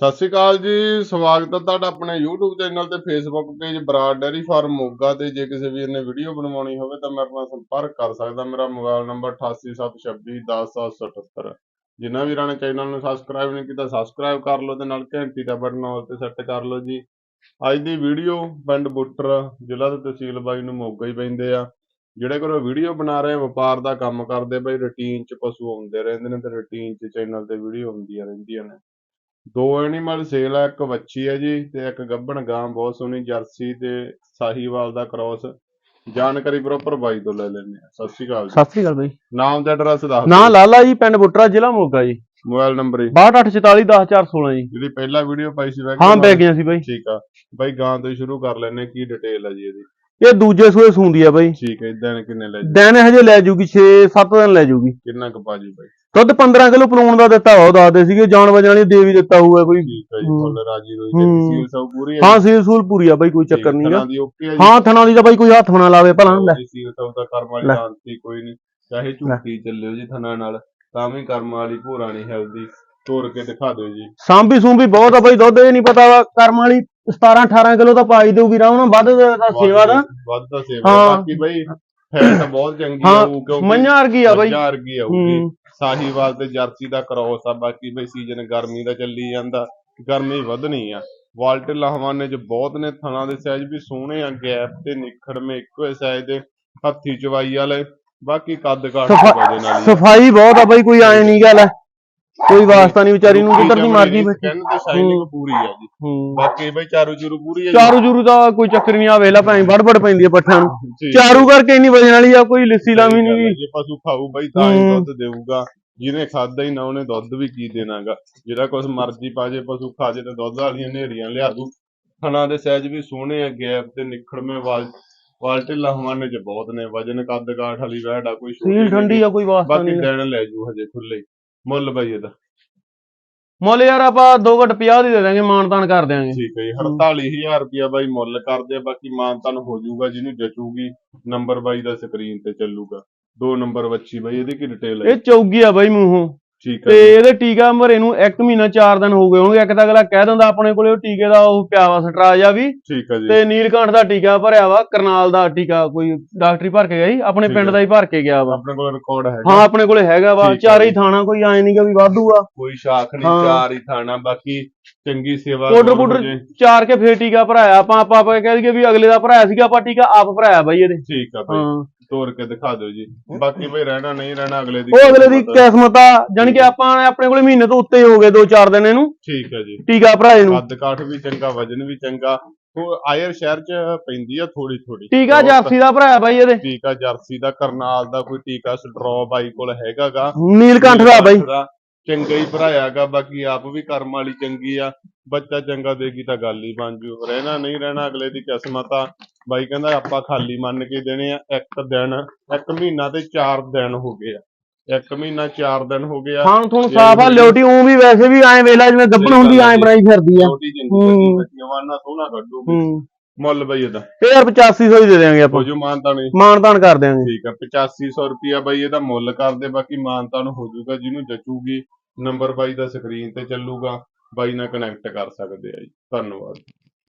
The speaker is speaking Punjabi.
ਸਤਿ ਸ਼੍ਰੀ ਅਕਾਲ ਜੀ, ਸਵਾਗਤ ਹੈ ਤੁਹਾਡਾ ਆਪਣੇ YouTube ਚੈਨਲ ਤੇ Facebook page Brar dairy farm Moga ਤੇ। ਜੇ ਕਿਸੇ ਵੀਰ ਨੇ ਵੀਡੀਓ ਬਣਵਾਉਣੀ ਹੋਵੇ ਤਾਂ ਮੇਰੇ ਨਾਲ ਸੰਪਰਕ ਕਰ ਸਕਦਾ। ਮੇਰਾ ਮੋਬਾਈਲ ਨੰਬਰ 8876210777 ਜਿਨ੍ਹਾਂ ਵੀਰਾਂ ਨੇ ਚੈਨਲ ਨੂੰ ਸਬਸਕ੍ਰਾਈਬ ਨਹੀਂ ਕੀਤਾ ਸਬਸਕ੍ਰਾਈਬ ਕਰ ਲਓ ਤੇ ਨਾਲ ਘੰਟੀ ਦਾ ਬਟਨ ਆਲ ਤੇ ਸੈੱਟ ਕਰ ਲਓ ਜੀ। ਅੱਜ ਦੀ ਵੀਡੀਓ ਪਿੰਡ ਬੁੱਟਰ, ਜ਼ਿਲ੍ਹਾ ਤੇ ਤਹਿਸੀਲ ਬਾਈ ਨੂੰ ਮੋਗਾ ਹੀ ਪੈਂਦੇ ਆ। ਜਿਹੜੇ ਕੋਲ ਵੀਡੀਓ ਬਣਾ ਰਹੇ ਵਪਾਰ ਦਾ ਕੰਮ ਕਰਦੇ ਬਈ ਰੁਟੀਨ ਚ ਪਸ਼ੂ ਆਉਂਦੇ ਰਹਿੰਦੇ ਨੇ ਤੇ ਰੁਟੀਨ ਚ ਚੈਨਲ ਤੇ ਵੀਡੀਓ ਹੁੰਦੀਆਂ ਰਹਿੰਦੀਆਂ ਨੇ। ਦੋ ਐਨੀਮਲ ਸੇਲ ਆ ਇੱਕ ਵੱਛੀ ਹੈ ਜੀ ਤੇ ਇੱਕ ਗੱਭਣ ਗਾਂ ਬਹੁਤ ਸੋਹਣੀ ਜਰਸੀ ਤੇ ਸਾਹੀਵਾਲ ਦਾ ਕ੍ਰਾਸ ਜਾਣਕਾਰੀ ਪ੍ਰੋਪਰ ਬਾਈ ਤੋਂ ਲੈ ਲੈਂਦੇ ਆ ਸਤਿ ਸ਼੍ਰੀ ਅਕਾਲ ਜੀ। ਸਤਿ ਸ੍ਰੀ ਅਕਾਲ ਬਾਈ। ਨਾਮ ਤੇ ਐਡਰੈਸ ਦੱਸ ਨਾਂ ਲਾਲਾ ਜੀ ਪਿੰਡ ਬੁੱਟਰਾ ਜ਼ਿਲ੍ਹਾ ਮੋਗਾ ਜੀ। ਮੋਬਾਈਲ ਨੰਬਰ 6284410416 ਜੀ। ਜਿਹੜੀ ਪਹਿਲਾ ਵੀਡੀਓ ਪਾਈ ਸੀ ਹਾਂ ਪੈ ਗਈਆਂ ਸੀ ਬਾਈ। ਠੀਕ ਆ। ਬਾਈ ਗਾਂ ਤੋਂ ਹੀ ਸ਼ੁਰੂ ਕਰ ਲੈਨੇ ਕੀ ਡਿਟੇਲ ਆ ਜੀ ਇਹਦੀ। ਇਹ ਦੂਜੇ ਸੂਏ ਸੂੰਦੀ ਆ ਬਾਈ। ਠੀਕ ਹੈ ਇਦਾਂ ਕਿੰਨੇ ਲੈ ਜੀ ਦਿਨ ਹਜੇ ਲੈ ਜੂਗੀ 6-7 ਦਿਨ ਲੈ ਜੂਗੀ। ਕਿੰਨਾ ਕੁ ਪਾਜੀ ਬਾਈ? ਦੁੱਧ 15 ਕਿਲੋ ਪਲੂਣ ਦਾ ਦਿੱਤਾ ਉਹ ਦੱਸਦੇ ਸੀਗੇ ਜਾਨ ਵਜਣ ਵਾਲੀ ਦੇ ਵੀ ਦਿੱਤਾ ਹੋਊਗਾ ਕੋਈ। ਠੀਕ ਹੈ ਜੀ। ਫੁੱਲ ਰਾਜੀ ਰੋਈ ਤੇ। ਸੀਲ ਸਭ ਪੂਰੀ ਹੈ ਹਾਂ ਸੀਲ ਸੂਲ ਪੂਰੀ ਆ ਬਾਈ ਕੋਈ ਚੱਕਰ ਨਹੀਂ ਗਾ ਦੀ ਓਕੇ ਹੈ ਥਣਾ ਦੀ ਤਾਂ ਬਾਈ ਕੋਈ ਹੱਥ ਬਣਾ ਲਾਵੇ ਭਲਾ ਲੈ। ਸੀਲ ਸਭ ਦਾ ਕਰਮ ਵਾਲੀ। ਸ਼ਾਂਤੀ ਕੋਈ ਨਹੀਂ। ਚਾਹੇ ਝੂਠੀ ਚੱਲਿਓ ਜੀ ਥਣਾ ਨਾਲ ਤਾਂ ਵੀ ਕਰਮ ਵਾਲੀ ਭੋਰਾ ਨਹੀਂ ਹੈਲਦੀ। ਤੋੜ ਕੇ ਦਿਖਾ ਦਿਓ ਜੀ। ਸਾਂਭੀ ਸੂੰਭੀ ਬਹੁਤ ਆ ਬਾਈ ਦੁੱਧ ਇਹ ਨਹੀਂ ਪਤਾ ਵਾ ਕਰਮ ਵਾਲੀ 17-18 ਕਿਲੋ ਤਾਂ ਪਾਈ ਦੇਊਗੀ ਰਾਮ ਨਾਲ ਵੱਧ ਦਾ ਸੇਵਾ ਦਾ। ਵੱਧ ਦਾ ਸੇਵਾ। ਹਾਂ। ਬਾਕੀ ਬਈ ਫੈਟ ਬਹੁਤ ਚੰਗੀ ਹਾਂ, ਆਊ ਕਿਉਂਕਿ ਮਈਆਂ ਵਰਗੀ ਆ ਬਾਈ। ਮੱਝਾਂ ਵਰਗੀ ਆਊਗੀ। ਹੂੰ। ਸਾਹੀਵਾਲ ਤੇ ਜਰਸੀ ਦਾ ਕ੍ਰੋਸ ਆ ਬਾਕੀ ਬਈ ਸੀਜ਼ਨ ਗਰਮੀ ਦਾ ਚੱਲੀ ਜਾਂਦਾ ਗਰਮੀ ਵਧਣੀ ਆ। ਵਾਲਟੇ ਹਵਾਨੇ ਚ ਬਹੁਤ ਨੇ ਥਣਾ ਦੇ ਸਾਈਜ਼ ਵੀ ਸੋਹਣੇ ਆ ਗੈਪ ਤੇ ਨਿਖੜਵੇਂ ਇੱਕੋ ਸਾਈਜ਼ ਦੇ ਹੱਥੀ ਚਵਾਈ ਵਾਲੇ ਬਾਕੀ ਕੱਦ ਕਾਠ ਸਫਾ- ਵਜੇ ਨਾਲ ਹੀ ਸਫ਼ਾਈ ਬਹੁਤ ਆ ਬਾਈ ਕੋਈ ਐ ਨਹੀਂ ਗੱਲ ਕੋਈ ਵਾਸਤਾ ਨਹੀਂ ਵਿਚਾਰੀ ਨੂੰ ਜਿੱਧਰ ਦੀ ਮਰਜ਼ੀ ਬੈਠੀ। ਸਕਿਨ ਤੇ ਸ਼ਾਈਨਿੰਗ ਪੂਰੀ ਆ ਜੀ। ਹੂੰ। ਬਾਕੀ ਬਈ ਚਾਰੂ ਚੂਰੂ ਪੂਰੀ ਆ ਜੀ। ਚਾਰੂ ਜੂਰੂ ਦਾ ਕੋਈ ਚੱਕਰ ਨਹੀਂ ਆ ਵੇਲਾ ਭਾਈ ਵੜ ਵੜ ਪੈਂਦੀ ਆ ਪੱਠਿਆਂ ਨੂੰ। ਚਾਰੂ ਕਰਕੇ ਇੰਨੀ ਵਜਣ ਵਾਲੀ ਆ ਕੋਈ ਲਿੱਸੀ ਲਾਵੀ ਨਹੀਂ ਗੀ। ਜੇ ਪਸ਼ੂ ਖਾਊ ਬਈ ਤਾਂ ਹੀ ਹੂੰ। ਦੁੱਧ ਦੇਊਗਾ। ਜਿਹਨੇ ਖਾਦਾ ਹੀ ਨਾ ਉਹਨੇ ਦੁੱਧ ਵੀ ਕੀ ਦੇਣਾਗਾ। ਜਿਹੜਾ ਕੁਛ ਮਰਜ਼ੀ ਪਾ ਜੇ ਪਸ਼ੂ ਖਾ ਜੇ ਤੇ ਦੁੱਧ ਵਾਲੀਆਂ ਨੇਰੀਆਂ ਲਿਆ ਦੂ। ਥਣਾ ਦੇ ਸਾਈਜ਼ ਵੀ ਸੋਹਣੇ ਆ ਗੈਪ ਤੇ ਨਿਖੜਵੇਂ ਵਾਲ ਵਾਲਟੇ ਲਹਵਾਨੇ ਚ ਬਹੁਤ ਨੇ। ਵਜਨ ਕੱਦ ਕਾਠ ਵਾਲੀ ਵੈੜ ਆ ਕੋਈ ਛੋਟੀ ਸੀਲ ਠੰਡੀ ਆ ਕੋਈ ਵਾਸਤਾ ਬਾਕੀ ਨਹੀਂ। ਦੇਣ ਲੈ ਜੂ ਹਜੇ ਖੁੱਲੇ ਹੀ। ਮੁੱਲ ਬਈ ਇਹਦਾ। ਮੁੱਲ ਯਾਰ ਆਪਾਂ 2 ਘਟ 50 ਦੀ ਦੇ ਦਾਂਗੇ ਮਾਨਤਾਨ ਕਰ ਦਿਆਂਗੇ। ਠੀਕ ਹੈ ਜੀ 48000 ਰੁਪਿਆ ਬਾਈ ਮੁੱਲ ਕਰਦੇ ਆ ਬਾਕੀ ਮਾਨਤਨ ਹੋ ਜਾਊਗਾ ਜਿਹਨੂੰ ਜਚੂਗੀ ਨੰਬਰ ਬਾਈ ਦਾ ਸਕਰੀਨ ਤੇ ਚੱਲੂਗਾ। ਦੋ ਨੰਬਰ ਬੱਚੀ ਬਾਈ ਇਹਦੀ ਕੀ ਡਿਟੇਲ ਹੈ? ਇਹ ਚੌਗੀ ਆ ਬਾਈ ਮੂੰਹੋਂ। ਠੀਕ ਤੇ ਹੈ ਜੀ, ਇਹਦੇ ਟੀਕਾ ਮਰੇ ਨੂੰ 1 ਮਹੀਨਾ 4 ਦਿਨ ਹੋ ਗਏ ਹੋਣਗੇ। ਇੱਕ ਤਾਂ ਅਗਲਾ ਕਹਿ ਦਿੰਦਾ ਆਪਣੇ ਕੋਲੇ ਉਹ ਟੀਕੇ ਦਾ ਉਹ ਪਿਆ ਵਾ ਸਟਰਾਜ ਆ ਵੀ। ਠੀਕ ਹੈ ਜੀ। ਤੇ ਨੀਲਕੰਠ ਦਾ ਟੀਕਾ ਭਰਿਆ ਵਾ ਕਰਨਾਲ ਦਾ ਟੀਕਾ ਕੋਈ ਡਾਕਟਰੀ ਭਰ ਕੇ ਗਿਆ ਸੀ ਆਪਣੇ ਪਿੰਡ। ਦਾ ਹੀ ਭਰ ਕੇ ਗਿਆ ਵਾ। ਆਪਣੇ ਕੋਲ ਰਿਕਾਰਡ ਹੈਗਾ। ਹਾਂ ਆਪਣੇ ਕੋਲੇ ਹੈਗਾ ਵਾ। ਚਾਰੇ ਹੀ। ਥਾਣਾ ਕੋਈ ਐ ਨਹੀਂਗਾ ਵੀ ਵਾਧੂ ਆ। ਕੋਈ ਸ਼ਾਖ ਨਹੀਂ। ਚਾਰ ਹੀ ਥਾਣਾ ਬਾਕੀ ਚੰਗੀ ਸੇਵਾ ਪਾਊਡਰ ਪਾਊਡਰ। ਚਾਰ ਕੇ ਫੇਰ ਟੀਕਾ ਭਰਾਇਆ। ਆਪਾਂ ਆਪਾਂ ਆਪਾਂ ਕਹਿ ਦਈਏ ਵੀ ਅਗਲੇ ਦਾ ਭਰਾਇਆ ਸੀਗਾ ਆਪਾਂ ਟੀਕਾ ਆਪ ਭਰਾਇਆ ਬਾਈ ਇਹਦੇ। ਠੀਕ ਆ ਭਾਈ ਹਾਂ। ਤੋੜ ਕੇ ਦਿਖਾ ਦਿਓ ਜੀ। ਬਾਕੀ ਭਾਈ ਰਹਿਣਾ ਨਹੀਂ ਰਹਿਣਾ ਅਗਲੇ ਦੀ ਉਹ ਅਗਲੇ ਦੀ ਕਿਸਮਤ। ਆ। ਜਾਣੀ ਕਿ ਆਪਾਂ ਆਪਣੇ ਕੋਲੇ ਮਹੀਨੇ ਤੋਂ ਉੱਤੇ ਹੀ ਗਏ 2-4 ਦਿਨ ਇਹਨੂੰ। ਠੀਕ ਹੈ ਜੀ। ਟੀਕਾ ਭਰਾਏ ਨੂੰ। ਕੱਦ ਕਾਠ ਵੀ ਚੰਗਾ ਵਜਨ ਵੀ ਚੰਗਾ। ਉਹ ਆਇਰ ਸ਼ਹਿਰ ਚ ਪੈਂਦੀ ਆ ਥੋੜੀ ਥੋੜੀ ਟੀਕਾ ਜਰਸੀ ਦਾ ਭਰਾਇਆ ਬਾਈ ਇਹਦੇ। ਟੀਕਾ ਜਰਸੀ ਦਾ ਕਰਨਾਲ ਦਾ ਕੋਈ ਟੀਕਾ ਸਟਰੋ ਬਾਈ ਕੋਲ ਹੈਗਾਗਾ। ਨੀਲਕੰਠ ਦਾ ਬਾਈ। ਚੰਗਾ ਹੀ ਭਰਾਇਆਗਾ ਬਾਕੀ ਆਪ ਵੀ ਕਰਮ ਵਾਲੀ ਚੰਗੀ ਆ ਬੱਚਾ ਚੰਗਾ ਦੇਗੀ ਤਾਂ ਗੱਲ ਹੀ ਬਣ ਜੂ। ਰਹਿਣਾ ਨਹੀਂ ਰਹਿਣਾ ਅਗਲੇ ਦੀ ਕਿਸਮਤ ਆ। ਬਾਈ ਕਹਿੰਦਾ ਆਪਾਂ ਖਾਲੀ ਮੰਨ ਕੇ ਦੇਣੇ ਆ ਇੱਕ ਦਿਨ ਇੱਕ ਮਹੀਨਾ ਤੇ 4 ਦਿਨ ਹੋ ਗਏ ਆ। ਇੱਕ ਮਹੀਨਾ 4 ਦਿਨ ਹੋ ਗਏ ਆ। ਖਾਣ ਤੁਹਾਨੂੰ ਸਾਫ਼ ਆ ਲਿਓਟੀ ਉਹ ਵੀ ਵੈਸੇ ਵੀ ਐਂ ਵੇਲਾ ਜਿਵੇਂ ਗੱਭਣ ਹੁੰਦੀ ਐਂ ਬਣਾਈ ਫਿਰਦੀ ਆ। ਵਾਲਾ ਸੋਹਣਾ ਕੱਢੂਗੀ। ਹੂੰ। ਮੁੱਲ ਬਈ ਇਹਦਾ। ਇਹ ਯਾਰ 8500 ਹੀ ਦੇ ਦਿਆਂਗੇ ਆਪਾਂ। ਹੋ ਜੂ ਮਾਨਤਾ ਨਹੀਂ ਮਾਨਤਾਨ ਕਰ ਦਿਆਂਗੇ। ਠੀਕ ਆ 8500 ਰੁਪਿਆ ਬਾਈ ਇਹਦਾ ਮੁੱਲ ਕਰਦੇ ਬਾਕੀ ਮਾਨਤਾ ਨੂੰ ਹੋ ਜਾਊਗਾ ਜਿਹਨੂੰ ਜਚੂਗੀ ਨੰਬਰ ਬਾਈ ਦਾ ਸਕਰੀਨ ਤੇ ਚੱਲੂਗਾ ਬਾਈ ਨਾਲ ਕਨੈਕਟ ਕਰ ਸਕਦੇ ਆ ਜੀ। ਧੰਨਵਾਦ।